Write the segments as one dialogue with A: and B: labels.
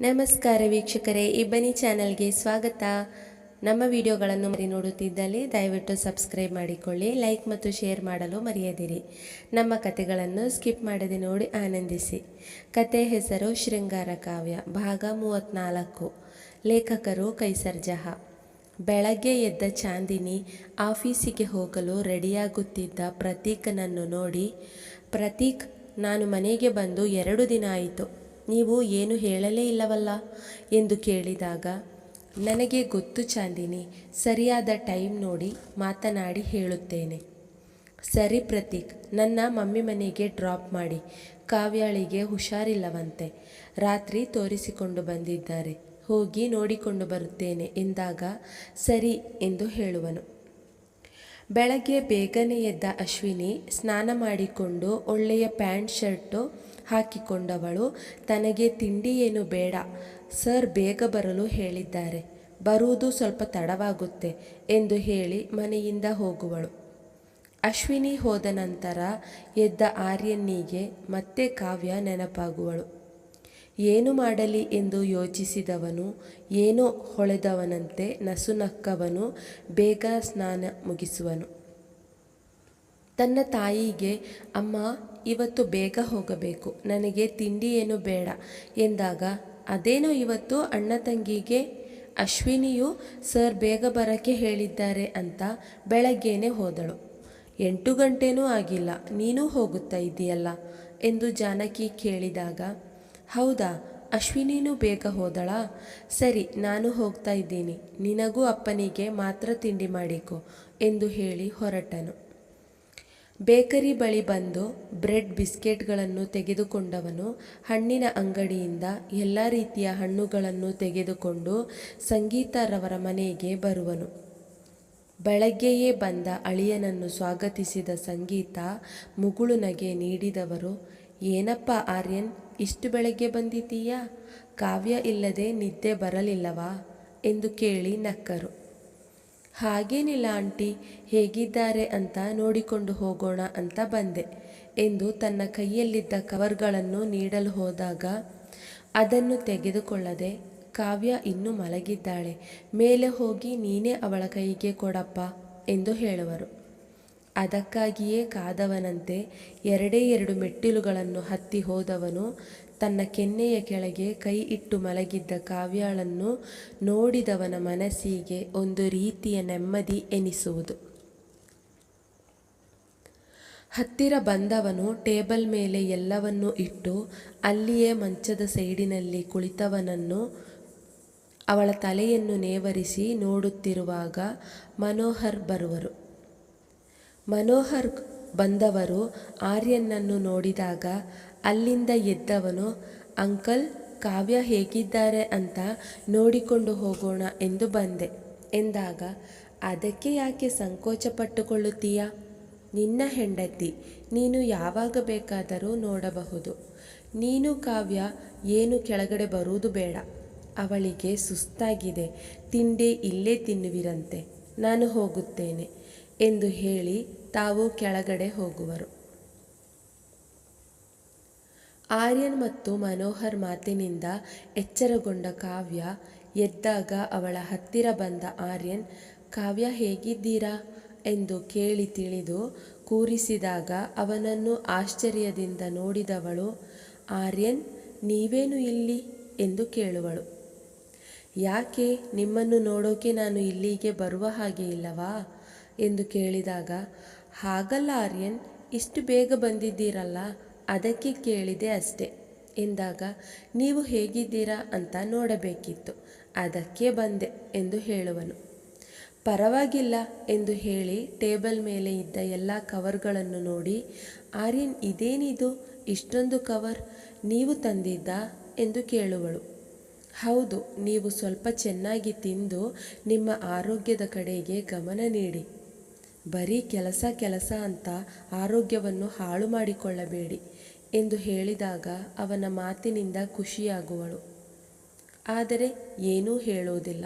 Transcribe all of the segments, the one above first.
A: ನಮಸ್ಕಾರ ವೀಕ್ಷಕರೇ ಇಬ್ಬನಿ ಚಾನಲ್ಗೆ ಸ್ವಾಗತ. ನಮ್ಮ ವಿಡಿಯೋಗಳನ್ನು ಮರಿ ನೋಡುತ್ತಿದ್ದಲ್ಲಿ ದಯವಿಟ್ಟು ಸಬ್ಸ್ಕ್ರೈಬ್ ಮಾಡಿಕೊಳ್ಳಿ, ಲೈಕ್ ಮತ್ತು ಶೇರ್ ಮಾಡಲು ಮರೆಯದಿರಿ. ನಮ್ಮ ಕತೆಗಳನ್ನು ಸ್ಕಿಪ್ ಮಾಡದೆ ನೋಡಿ ಆನಂದಿಸಿ. ಕತೆ ಹೆಸರು ಶೃಂಗಾರ ಕಾವ್ಯ, ಭಾಗ ಮೂವತ್ತ್ನಾಲ್ಕು ಲೇಖಕರು ಕೈಸರ್ ಜಹ. ಬೆಳಗ್ಗೆ ಎದ್ದ ಚಾಂದಿನಿ ಆಫೀಸಿಗೆ ಹೋಗಲು ರೆಡಿಯಾಗುತ್ತಿದ್ದ ಪ್ರತೀಕನನ್ನು ನೋಡಿ, ಪ್ರತೀಕ್, ನಾನು ಮನೆಗೆ ಬಂದು ಎರಡು ದಿನ ಆಯಿತು. ನೀವು ಏನು ಹೇಳಲೇ ಇಲ್ಲವಲ್ಲ? ಎಂದು ಕೇಳಿದಾಗ, ನನಗೆ ಗೊತ್ತು ಚಾಂದಿನಿ, ಸರಿಯಾದ ಟೈಮ್ ನೋಡಿ ಮಾತನಾಡಿ ಹೇಳುತ್ತೇನೆ. ಸರಿ ಪ್ರತೀಕ್, ನನ್ನ ಮಮ್ಮಿ ಮನೆಗೆ ಡ್ರಾಪ್ ಮಾಡಿ. ಕಾವ್ಯಾಳಿಗೆ ಹುಷಾರಿಲ್ಲವಂತೆ. ರಾತ್ರಿ ತೋರಿಸಿಕೊಂಡು ಬಂದಿದ್ದಾರೆ. ಹೋಗಿ ನೋಡಿಕೊಂಡು ಬರುತ್ತೇನೆ ಎಂದಾಗ, ಸರಿ ಎಂದು ಹೇಳುವನು. ಬೆಳಗ್ಗೆ ಬೇಗನೆ ಎದ್ದ ಅಶ್ವಿನಿ ಸ್ನಾನ ಮಾಡಿಕೊಂಡು ಒಳ್ಳೆಯ ಪ್ಯಾಂಟ್, ಶರ್ಟು ಹಾಕಿಕೊಂಡವಳು. ತನಗೆ ತಿಂಡಿ ಏನು ಬೇಡ, ಸರ್ ಬೇಗ ಬರಲು ಹೇಳಿದ್ದಾರೆ. ಬರುವುದು ಸ್ವಲ್ಪ ತಡವಾಗುತ್ತೆ ಎಂದು ಹೇಳಿ ಮನೆಯಿಂದ ಹೋಗುವಳು. ಅಶ್ವಿನಿ ಹೋದ ನಂತರ ಎದ್ದ ಆರ್ಯನ್ನಿಗೆ ಮತ್ತೆ ಕಾವ್ಯ ನೆನಪಾಗುವಳು. ಏನು ಮಾಡಲಿ ಎಂದು ಯೋಚಿಸಿದವನು, ಏನೋ ಹೊಳೆದವನಂತೆ ನಸುನಕ್ಕವನು, ಬೇಗ ಸ್ನಾನ ಮುಗಿಸುವನು. ತನ್ನ ತಾಯಿಗೆ, ಅಮ್ಮ, ಇವತ್ತು ಬೇಗ ಹೋಗಬೇಕು, ನನಗೆ ತಿಂಡಿ ಏನು ಬೇಡ ಎಂದಾಗ, ಅದೇನೋ ಇವತ್ತು ಅಣ್ಣ ತಂಗಿಗೆ, ಅಶ್ವಿನಿಯು ಸರ್ ಬೇಗ ಬರಕ್ಕೆ ಹೇಳಿದ್ದಾರೆ ಅಂತ ಬೆಳಗ್ಗೆನೇ ಹೋದಳು. ಎಂಟು ಗಂಟೆನೂ ಆಗಿಲ್ಲ, ನೀನೂ ಹೋಗುತ್ತಾ ಇದೆಯಲ್ಲ? ಎಂದು ಜಾನಕಿ ಕೇಳಿದಾಗ ಹೌದಾ? ಅಶ್ವಿನಿನೂ ಬೇಗ ಹೋದಳಾ? ಸರಿ, ನಾನು ಹೋಗ್ತಾ ಇದ್ದೀನಿ. ನಿನಗೂ ಅಪ್ಪನಿಗೆ ಮಾತ್ರ ತಿಂಡಿ ಮಾಡಿಕೊ ಎಂದು ಹೇಳಿ ಹೊರಟನು. ಬೇಕರಿ ಬಳಿ ಬಂದು ಬ್ರೆಡ್ ಬಿಸ್ಕೆಟ್ಗಳನ್ನು ತೆಗೆದುಕೊಂಡವನು ಹಣ್ಣಿನ ಅಂಗಡಿಯಿಂದ ಎಲ್ಲ ರೀತಿಯ ಹಣ್ಣುಗಳನ್ನು ತೆಗೆದುಕೊಂಡು ಸಂಗೀತರವರ ಮನೆಗೆ ಬರುವನು. ಬೆಳಗ್ಗೆಯೇ ಬಂದ ಅಳಿಯನನ್ನು ಸ್ವಾಗತಿಸಿದ ಸಂಗೀತ ಮುಗುಳುನಗೆ ನೀಡಿದವರು ಏನಪ್ಪ ಆರ್ಯನ್, ಇಷ್ಟು ಬೆಳಗ್ಗೆ ಬಂದಿದ್ದೀಯಾ? ಕಾವ್ಯ ಇಲ್ಲದೆ ನಿದ್ದೆ ಬರಲಿಲ್ಲವಾ? ಎಂದು ಕೇಳಿ ನಕ್ಕರು. ಹಾಗೇನಿಲ್ಲ ಆಂಟಿ, ಹೇಗಿದ್ದಾರೆ ಅಂತ ನೋಡಿಕೊಂಡು ಹೋಗೋಣ ಅಂತ ಬಂದೆ ಎಂದು ತನ್ನ ಕೈಯಲ್ಲಿದ್ದ ಕವರ್ಗಳನ್ನು ನೀಡಲು ಹೋದಾಗ ಅದನ್ನು ತೆಗೆದುಕೊಳ್ಳದೆ ಕಾವ್ಯ ಇನ್ನೂ ಮಲಗಿದ್ದಾಳೆ. ಮೇಲೆ ಹೋಗಿ ನೀನೇ ಅವಳ ಕೈಗೆ ಕೊಡಪ್ಪ ಎಂದು ಹೇಳುವರು. ಅದಕ್ಕಾಗಿಯೇ ಕಾದವನಂತೆ ಎರಡೇ ಎರಡು ಮೆಟ್ಟಿಲುಗಳನ್ನು ಹತ್ತಿ ಹೋದವನು ತನ್ನ ಕೆನ್ನೆಯ ಕೆಳಗೆ ಕೈ ಇಟ್ಟು ಮಲಗಿದ್ದ ಕಾವ್ಯಾಳನ್ನು ನೋಡಿದವನ ಮನಸ್ಸಿಗೆ ಒಂದು ರೀತಿಯ ನೆಮ್ಮದಿ ಎನಿಸುವುದು. ಹತ್ತಿರ ಬಂದವನು ಟೇಬಲ್ ಮೇಲೆ ಎಲ್ಲವನ್ನೂ ಇಟ್ಟು ಅಲ್ಲಿಯೇ ಮಂಚದ ಸೈಡಿನಲ್ಲಿ ಕುಳಿತವನನ್ನು ಅವಳ ತಲೆಯನ್ನು ನೇವರಿಸಿ ನೋಡುತ್ತಿರುವಾಗ ಮನೋಹರ್ ಬರುವರು. ಮನೋಹರ್ ಬಂದವರು ಆರ್ಯನನ್ನು ನೋಡಿದಾಗ ಅಲ್ಲಿಂದ ಎದ್ದವನು, ಅಂಕಲ್, ಕಾವ್ಯ ಹೇಗಿದ್ದಾರೆ ಅಂತ ನೋಡಿಕೊಂಡು ಹೋಗೋಣ ಎಂದು ಬಂದೆ ಎಂದಾಗ, ಅದಕ್ಕೆ ಯಾಕೆ ಸಂಕೋಚ ಪಟ್ಟುಕೊಳ್ಳುತ್ತೀಯಾ ನಿನ್ನ ಹೆಂಡತಿ, ನೀನು ಯಾವಾಗ ಬೇಕಾದರೂ ನೋಡಬಹುದು. ನೀನು, ಕಾವ್ಯ, ಏನು ಕೆಳಗಡೆ ಬರುವುದು ಬೇಡ. ಅವಳಿಗೆ ಸುಸ್ತಾಗಿದೆ, ತಿಂಡಿ ಇಲ್ಲೇ ತಿನ್ನುವಿರಂತೆ. ನಾನು ಹೋಗುತ್ತೇನೆ. ಎಂದು ಹೇಳಿ ತಾವು ಕೆಳಗಡೆ ಹೋಗುವರು. ಆರ್ಯನ್ ಮತ್ತು ಮನೋಹರ್ ಮಾತಿನಿಂದ ಎಚ್ಚರಗೊಂಡ ಕಾವ್ಯ ಎದ್ದಾಗ ಅವಳ ಹತ್ತಿರ ಬಂದ ಆರ್ಯನ್, ಕಾವ್ಯ ಹೇಗಿದ್ದೀರಾ? ಎಂದು ಕೇಳಿ ತಿಳಿದು ಕೂರಿಸಿದಾಗ ಅವನನ್ನು ಆಶ್ಚರ್ಯದಿಂದ ನೋಡಿದವಳು, ಆರ್ಯನ್, ನೀವೇನು ಇಲ್ಲಿ? ಎಂದು ಕೇಳುವಳು. ಯಾಕೆ? ನಿಮ್ಮನ್ನು ನೋಡೋಕೆ ನಾನು ಇಲ್ಲಿಗೆ ಬರುವ ಹಾಗೆ ಇಲ್ಲವಾ? ಎಂದು ಕೇಳಿದಾಗ, ಹಾಗಲ್ಲ ಆರ್ಯನ್, ಇಷ್ಟು ಬೇಗ ಬಂದಿದ್ದೀರಲ್ಲ, ಅದಕ್ಕೆ ಕೇಳಿದೆ ಅಷ್ಟೆ, ಎಂದಾಗ, ನೀವು ಹೇಗಿದ್ದೀರಾ ಅಂತ ನೋಡಬೇಕಿತ್ತು, ಅದಕ್ಕೆ ಬಂದೆ, ಎಂದು ಹೇಳುವನು. ಪರವಾಗಿಲ್ಲ, ಎಂದು ಹೇಳಿ ಟೇಬಲ್ ಮೇಲೆ ಇದ್ದ ಎಲ್ಲ ಕವರ್ಗಳನ್ನು ನೋಡಿ, ಆರ್ಯನ್, ಇದೇನಿದು? ಇಷ್ಟೊಂದು ಕವರ್ ನೀವು ತಂದಿದ್ದಾ? ಎಂದು ಕೇಳುವಳು. ಹೌದು, ನೀವು ಸ್ವಲ್ಪ ಚೆನ್ನಾಗಿ ತಿಂದು ನಿಮ್ಮ ಆರೋಗ್ಯದ ಕಡೆಗೆ ಗಮನ ನೀಡಿ ಬರೀ ಕೆಲಸ ಕೆಲಸ ಅಂತ ಆರೋಗ್ಯವನ್ನು ಹಾಳು ಮಾಡಿಕೊಳ್ಳಬೇಡಿ ಎಂದು ಹೇಳಿದಾಗ ಅವನ ಮಾತಿನಿಂದ ಖುಷಿಯಾಗುವಳು. ಆದರೆ ಏನೂ ಹೇಳುವುದಿಲ್ಲ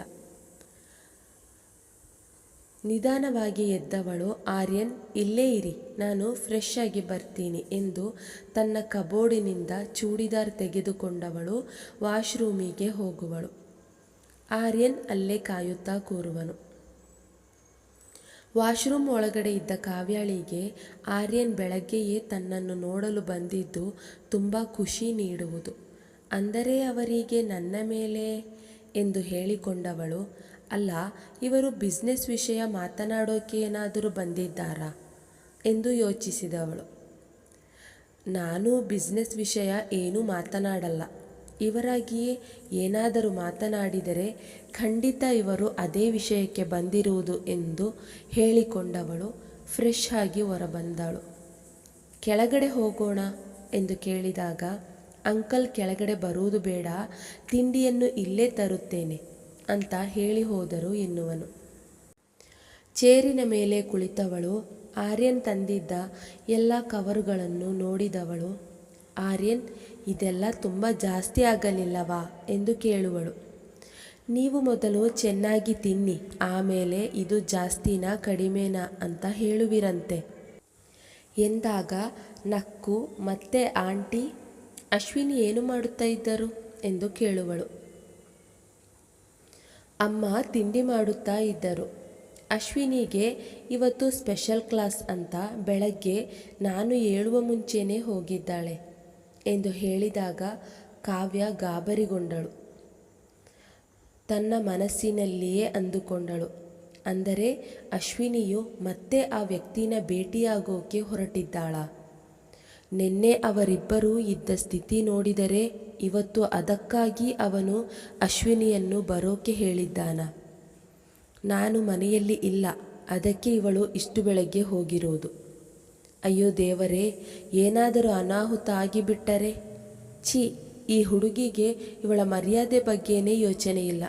A: ನಿಧಾನವಾಗಿ ಎದ್ದವಳು, ಆರ್ಯನ್, ಇಲ್ಲೇ ಇರಿ, ನಾನು ಫ್ರೆಶ್ ಆಗಿ ಬರ್ತೀನಿ ಎಂದು ತನ್ನ ಕಬೋರ್ಡಿನಿಂದ ಚೂಡಿದಾರ್ ತೆಗೆದುಕೊಂಡವಳು ವಾಶ್ರೂಮಿಗೆ ಹೋಗುವಳು. ಆರ್ಯನ್ ಅಲ್ಲೇ ಕಾಯುತ್ತಾ ಕೂರುವನು. ವಾಶ್ರೂಮ್ ಒಳಗಡೆ ಇದ್ದ ಕಾವ್ಯಾಳಿಗೆ ಆರ್ಯನ್ ಬೆಳಗ್ಗೆಯೇ ತನ್ನನ್ನು ನೋಡಲು ಬಂದಿದ್ದು ತುಂಬ ಖುಷಿ ನೀಡುವುದು. ಅಂದರೆ ಅವರಿಗೆ ನನ್ನ ಮೇಲೆ? ಎಂದು ಹೇಳಿಕೊಂಡವಳು. ಅಲ್ಲ, ಇವರು ಬಿಸ್ನೆಸ್ ವಿಷಯ ಮಾತನಾಡೋಕೆ ಏನಾದರೂ ಬಂದಿದ್ದಾರಾ? ಎಂದು ಯೋಚಿಸಿದವಳು. ನಾನು ಬಿಸ್ನೆಸ್ ವಿಷಯ ಏನೂ ಮಾತನಾಡಲ್ಲ. ಇವರಾಗಿಯೇ ಏನಾದರೂ ಮಾತನಾಡಿದರೆ ಖಂಡಿತ ಇವರು ಅದೇ ವಿಷಯಕ್ಕೆ ಬಂದಿರುವುದು ಎಂದು ಹೇಳಿಕೊಂಡವಳು, ಫ್ರೆಶ್ ಆಗಿ ಹೊರಬಂದಳು. ಕೆಳಗಡೆ ಹೋಗೋಣ? ಎಂದು ಕೇಳಿದಾಗ, ಅಂಕಲ್ ಕೆಳಗಡೆ ಬರುವುದು ಬೇಡ, ತಿಂಡಿಯನ್ನು ಇಲ್ಲೇ ತರುತ್ತೇನೆ, ಅಂತ ಹೇಳಿ ಹೋದರು ಎನ್ನುವನು. ಚೇರಿನ ಮೇಲೆ ಕುಳಿತವಳು, ಆರ್ಯನ್ ತಂದಿದ್ದ ಎಲ್ಲ ಕವರುಗಳನ್ನು ನೋಡಿದವಳು. ಆರ್ಯನ್ ಇದೆಲ್ಲ ತುಂಬ ಜಾಸ್ತಿ ಆಗಲಿಲ್ಲವಾ ಎಂದು ಕೇಳುವಳು. ನೀವು ಮೊದಲು ಚೆನ್ನಾಗಿ ತಿನ್ನಿ, ಆಮೇಲೆ ಇದು ಜಾಸ್ತಿನಾ ಕಡಿಮೆನಾ ಅಂತ ಹೇಳುವಿರಂತೆ. ಎಂದಾಗ ನಕ್ಕು, ಮತ್ತೆ ಆಂಟಿ, ಅಶ್ವಿನಿ ಏನು ಮಾಡುತ್ತಾ ಇದ್ದರು ಎಂದು ಕೇಳುವಳು. ಅಮ್ಮ ತಿಂಡಿ ಮಾಡುತ್ತಾ ಇದ್ದರು. ಅಶ್ವಿನಿಗೆ ಇವತ್ತು ಸ್ಪೆಷಲ್ ಕ್ಲಾಸ್ ಅಂತ ಬೆಳಗ್ಗೆ ನಾನು ಹೇಳುವ ಮುಂಚೆನೇ ಹೋಗಿದ್ದಾಳೆ. ಎಂದು ಹೇಳಿದಾಗ ಕಾವ್ಯ ಗಾಬರಿಗೊಂಡಳು. ತನ್ನ ಮನಸ್ಸಿನಲ್ಲಿಯೇ ಅಂದುಕೊಂಡಳು. ಅಂದರೆ ಅಶ್ವಿನಿಯು ಮತ್ತೆ ಆ ವ್ಯಕ್ತಿನ ಭೇಟಿಯಾಗೋಕೆ ಹೊರಟಿದ್ದಾಳ. ನಿನ್ನೆ ಅವರಿಬ್ಬರೂ ಇದ್ದ ಸ್ಥಿತಿ ನೋಡಿದರೆ ಇವತ್ತು ಅದಕ್ಕಾಗಿ ಅವನು ಅಶ್ವಿನಿಯನ್ನು ಬರೋಕೆ ಹೇಳಿದ್ದಾನ. ನಾನು ಮನೆಯಲ್ಲಿ ಇಲ್ಲ. ಅದಕ್ಕೆ ಇವಳು ಇಷ್ಟು ಬೆಳಗ್ಗೆ ಹೋಗಿರೋದು. ಅಯ್ಯೋ ದೇವರೇ, ಏನಾದರೂ ಅನಾಹುತ ಆಗಿಬಿಟ್ಟರೆ? ಛೀ, ಈ ಹುಡುಗಿಗೆ ಇವಳ ಮರ್ಯಾದೆ ಬಗ್ಗೆನೇ ಯೋಚನೆ ಇಲ್ಲ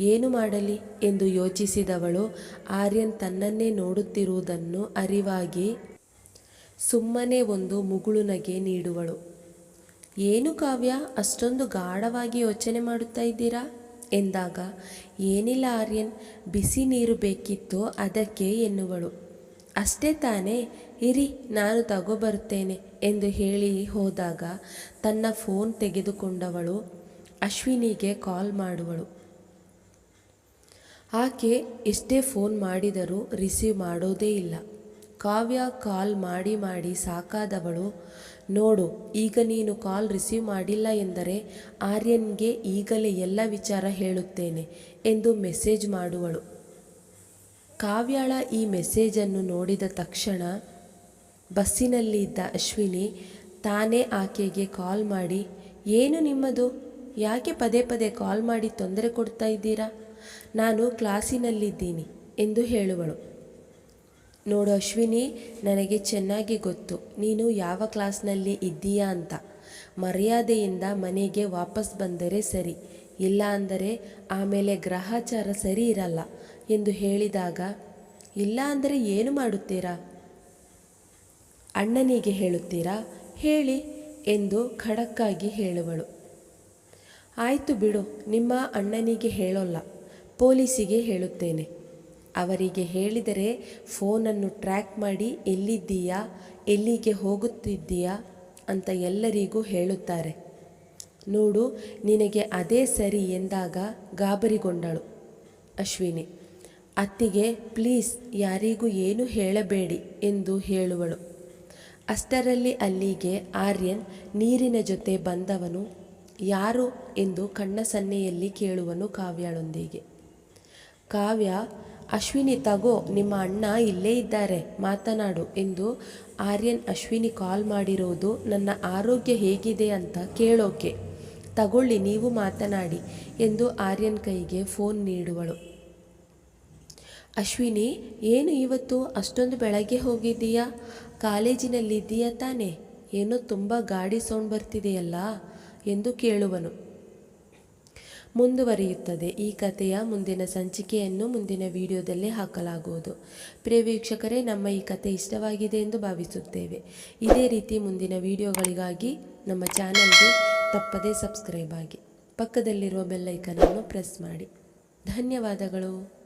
A: ಏನು ಮಾಡಲಿ ಎಂದು ಯೋಚಿಸಿದವಳು ಆರ್ಯನ್ ತನ್ನನ್ನೇ ನೋಡುತ್ತಿರುವುದನ್ನು ಅರಿವಾಗಿ ಸುಮ್ಮನೆ ಒಂದು ಮುಗುಳು ನಗೆ ನೀಡುವಳು. ಏನು ಕಾವ್ಯ, ಅಷ್ಟೊಂದು ಗಾಢವಾಗಿ ಯೋಚನೆ ಮಾಡುತ್ತಾ ಇದ್ದೀರಾ? ಎಂದಾಗ, ಏನಿಲ್ಲ ಆರ್ಯನ್, ಬಿಸಿ ನೀರು ಬೇಕಿತ್ತು, ಅದಕ್ಕೆ ಎನ್ನುವಳು. ಅಷ್ಟೇ ತಾನೇ, ಇರಿ, ನಾನು ತಗೋಬರುತ್ತೇನೆ ಎಂದು ಹೇಳಿ ಹೋದಾಗ ತನ್ನ ಫೋನ್ ತೆಗೆದುಕೊಂಡವಳು ಅಶ್ವಿನಿಗೆ ಕಾಲ್ ಮಾಡುವಳು. ಆಕೆ ಎಷ್ಟೇ ಫೋನ್ ಮಾಡಿದರೂ ರಿಸೀವ್ ಮಾಡೋದೇ ಇಲ್ಲ. ಕಾವ್ಯ ಕಾಲ್ ಮಾಡಿ ಮಾಡಿ ಸಾಕಾದವಳು, ನೋಡು, ಈಗ ನೀನು ಕಾಲ್ ರಿಸೀವ್ ಮಾಡಿಲ್ಲ ಎಂದರೆ ಆರ್ಯನ್ಗೆ ಈಗಲೇ ಎಲ್ಲ ವಿಚಾರ ಹೇಳುತ್ತೇನೆ ಎಂದು ಮೆಸೇಜ್ ಮಾಡುವಳು. ಕಾವ್ಯಾಳ ಈ ಮೆಸೇಜನ್ನು ನೋಡಿದ ತಕ್ಷಣ ಬಸ್ಸಿನಲ್ಲಿ ಇದ್ದ ಅಶ್ವಿನಿ, ತಾನೇ ಆಕೆಗೆ ಕಾಲ್ ಮಾಡಿ, ಏನು ನಿಮ್ಮದು? ಯಾಕೆ ಪದೇ ಪದೇ ಕಾಲ್ ಮಾಡಿ ತೊಂದರೆ ಕೊಡ್ತಾ ಇದ್ದೀರಾ? ನಾನು ಕ್ಲಾಸಿನಲ್ಲಿದ್ದೀನಿ ಎಂದು ಹೇಳುವಳು. ನೋಡು ಅಶ್ವಿನಿ, ನನಗೆ ಚೆನ್ನಾಗಿ ಗೊತ್ತು. ನೀನು ಯಾವ ಕ್ಲಾಸ್ನಲ್ಲಿ ಇದ್ದೀಯಾ ಅಂತ. ಮರ್ಯಾದೆಯಿಂದ ಮನೆಗೆ ವಾಪಸ್ ಬಂದರೆ ಸರಿ. ಇಲ್ಲ ಅಂದರೆ ಆಮೇಲೆ ಗ್ರಹಚಾರ ಸರಿ ಇರಲ್ಲ. ಎಂದು ಹೇಳಿದಾಗ, ಇಲ್ಲ ಅಂದರೆ ಏನು ಮಾಡುತ್ತೀರಾ? ಅಣ್ಣನಿಗೆ ಹೇಳುತ್ತೀರಾ? ಹೇಳಿ, ಎಂದು ಖಡಕ್ಕಾಗಿ ಹೇಳುವಳು. ಆಯಿತು ಬಿಡು, ನಿಮ್ಮ ಅಣ್ಣನಿಗೆ ಹೇಳೋಲ್ಲ, ಪೊಲೀಸಿಗೆ ಹೇಳುತ್ತೇನೆ. ಅವರಿಗೆ ಹೇಳಿದರೆ ಫೋನನ್ನು ಟ್ರ್ಯಾಕ್ ಮಾಡಿ ಎಲ್ಲಿದ್ದೀಯಾ, ಎಲ್ಲಿಗೆ ಹೋಗುತ್ತಿದ್ದೀಯಾ ಅಂತ ಎಲ್ಲರಿಗೂ ಹೇಳುತ್ತಾರೆ. ನೋಡು, ನಿನಗೆ ಅದೇ ಸರಿ ಎಂದಾಗ ಗಾಬರಿಗೊಂಡಳು. ಅಶ್ವಿನಿ ಅತ್ತಿಗೆ, ಪ್ಲೀಸ್, ಯಾರಿಗೂ ಏನು ಹೇಳಬೇಡಿ ಎಂದು ಹೇಳುವಳು. ಅಷ್ಟರಲ್ಲಿ ಅಲ್ಲಿಗೆ ಆರ್ಯನ್ ನೀರಿನ ಜೊತೆ ಬಂದವನು, ಯಾರು? ಎಂದು ಕಣ್ಣ ಸನ್ನೆಯಲ್ಲಿ ಕೇಳುವನು ಕಾವ್ಯಾಳೊಂದಿಗೆ. ಕಾವ್ಯ, ಅಶ್ವಿನಿ ತಗೋ, ನಿಮ್ಮ ಅಣ್ಣ ಇಲ್ಲೇ ಇದ್ದಾರೆ, ಮಾತನಾಡು ಎಂದು ಆರ್ಯನ್ ಅಶ್ವಿನಿ ಕಾಲ್ ಮಾಡಿರೋದು, ನನ್ನ ಆರೋಗ್ಯ ಹೇಗಿದೆ ಅಂತ ಕೇಳೋಕೆ, ತಗೊಳ್ಳಿ, ನೀವು ಮಾತನಾಡಿ ಎಂದು ಆರ್ಯನ್ ಕೈಗೆ ಫೋನ್ ನೀಡುವಳು. ಅಶ್ವಿನಿ, ಏನು ಇವತ್ತು ಅಷ್ಟೊಂದು ಬೆಳಗ್ಗೆ ಹೋಗಿದ್ದೀಯಾ? ಕಾಲೇಜಿನಲ್ಲಿದ್ದೀಯಾ ತಾನೇ? ಏನೋ ತುಂಬ ಗಾಡಿ ಸೌಂಡ್ ಬರ್ತಿದೆಯಲ್ಲ? ಎಂದು ಕೇಳುವನು. ಮುಂದುವರಿಯುತ್ತದೆ. ಈ ಕಥೆಯ ಮುಂದಿನ ಸಂಚಿಕೆಯನ್ನು ಮುಂದಿನ ವಿಡಿಯೋದಲ್ಲಿ ಹಾಕಲಾಗುವುದು. ಪ್ರಿಯ ನಮ್ಮ ಈ ಕತೆ ಇಷ್ಟವಾಗಿದೆ ಎಂದು ಭಾವಿಸುತ್ತೇವೆ. ಇದೇ ರೀತಿ ಮುಂದಿನ ವಿಡಿಯೋಗಳಿಗಾಗಿ ನಮ್ಮ ಚಾನಲ್ಗೆ ತಪ್ಪದೇ ಸಬ್ಸ್ಕ್ರೈಬ್ ಆಗಿ. ಪಕ್ಕದಲ್ಲಿರುವ ಬೆಲ್ಲೈಕನನ್ನು ಪ್ರೆಸ್ ಮಾಡಿ. ಧನ್ಯವಾದಗಳು.